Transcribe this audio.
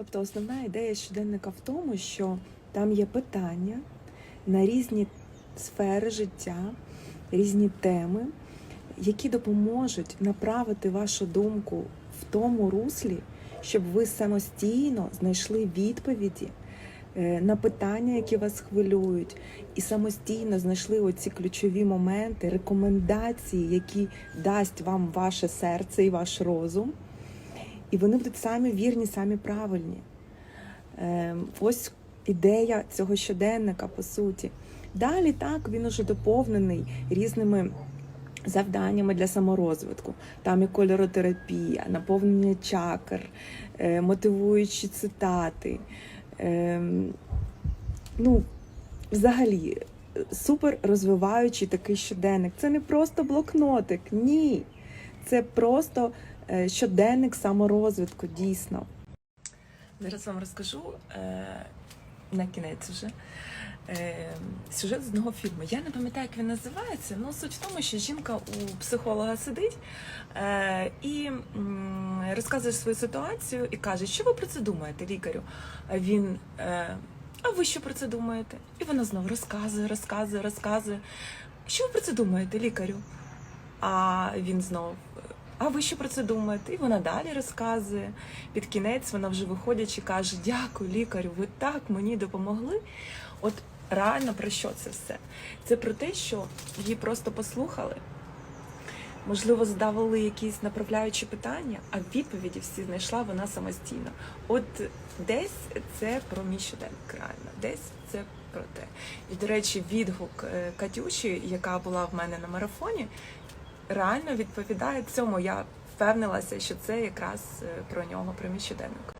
Тобто основна ідея щоденника в тому, що там є питання на різні сфери життя, різні теми, які допоможуть направити вашу думку в тому руслі, щоб ви самостійно знайшли відповіді е, на питання, які вас хвилюють, і самостійно знайшли оці ключові моменти, рекомендації, які дасть вам ваше серце і ваш розум. І вони будуть самі вірні, самі правильні. Е, Ось ідея цього щоденника, по суті. Далі так він уже доповнений різними завданнями для саморозвитку. Там і кольоротерапія, наповнення чакр, е, мотивуючі цитати. Ем, Ну, взагалі, супер розвиваючий такий щоденник. Це не просто блокнотик, ні. Це просто щоденник саморозвитку, дійсно. Зараз вам розкажу е, на кінець вже е, сюжет з одного фільму. Я не пам'ятаю, як він називається. Ну, суть в тому, що жінка у психолога сидить е, і розказує свою ситуацію і каже, що ви про це думаєте, лікарю? А він. Е, а ви що про це думаєте? І вона знову розказує, розказує, розказує. Що ви про це думаєте, лікарю? А він знов. А ви що про це думаєте? І вона далі розказує. Під кінець вона вже виходячи каже: Дякую, лікарю, ви так мені допомогли. От реально про що це все? Це про те, що її просто послухали, можливо, задавали якісь направляючі питання, а відповіді всі знайшла вона самостійно. От десь це про мій щоденник, реально, десь це про те. І, до речі, відгук е, Катюші, яка була в мене на марафоні, реально відповідає цьому. Я впевнилася, що це якраз е, про нього, про мій щоденник.